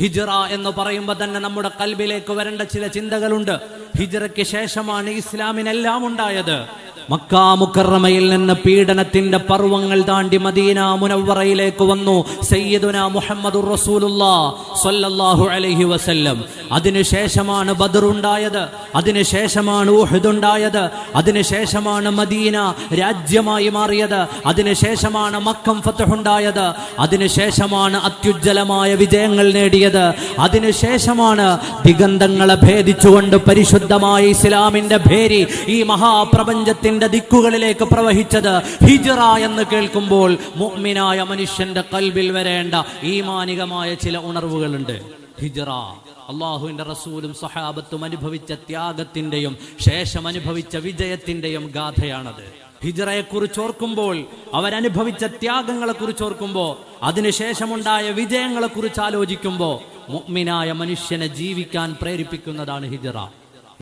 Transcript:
ഹിജറ എന്ന് പറയുമ്പോൾ തന്നെ നമ്മുടെ കൽബിലേക്ക് വരേണ്ട ചില ചിന്തകളുണ്ട്. ഹിജറയ്ക്ക് ശേഷമാണ് ഇസ്ലാമിനെല്ലാം ഉണ്ടായത്. മക്കാ മുക്കറമയിൽ നിന്ന് പീഡനത്തിന്റെ പർവങ്ങൾ താണ്ടി മദീന മുനവറയിലേക്ക് വന്നു. സയ്യിദുന മുഹമ്മദ് അലൈഹി വസല്ലം. അതിനുശേഷമാണ് ബദർ ഉണ്ടായത്. അതിനുശേഷമാണ് ഉഹദ് ഉണ്ടായത്. അതിനുശേഷമാണ് മദീന രാജ്യമായി മാറിയത്. അതിനുശേഷമാണ് മക്കം ഫത്തഹുണ്ടായത് അതിനുശേഷമാണ് അത്യുജ്ജലമായ വിജയങ്ങൾ നേടിയത്. അതിനുശേഷമാണ് ദിഗന്ധങ്ങളെ ഭേദിച്ചുകൊണ്ട് പരിശുദ്ധമായ ഇസ്ലാമിന്റെ ഭേരി ഈ മഹാപ്രപഞ്ചത്തിന്റെ ദിക്കുകളിലേക്ക് പ്രവഹിച്ചത് ഹിജറ എന്ന് കേൾക്കുമ്പോൾ മുഅ്മിനായ മനുഷ്യന്റെ കൽബിൽ വരേണ്ട ഈമാനികമായ ചില ഉണർവുകളുണ്ട്. ഹിജറ അള്ളാഹുവിന്റെ റസൂലും സഹാബത്തും അനുഭവിച്ച ത്യാഗത്തിന്റെയും ശേഷം അനുഭവിച്ച വിജയത്തിന്റെയും ഗാഥയാണത്. ഹിജറയെ കുറിച്ച് ഓർക്കുമ്പോൾ അവരനുഭവിച്ച ത്യാഗങ്ങളെ കുറിച്ച് ഓർക്കുമ്പോൾ അതിനുശേഷമുണ്ടായ വിജയങ്ങളെ കുറിച്ച് ആലോചിക്കുമ്പോൾ മുഅ്മിനായ മനുഷ്യനെ ജീവിക്കാൻ പ്രേരിപ്പിക്കുന്നതാണ് ഹിജറ.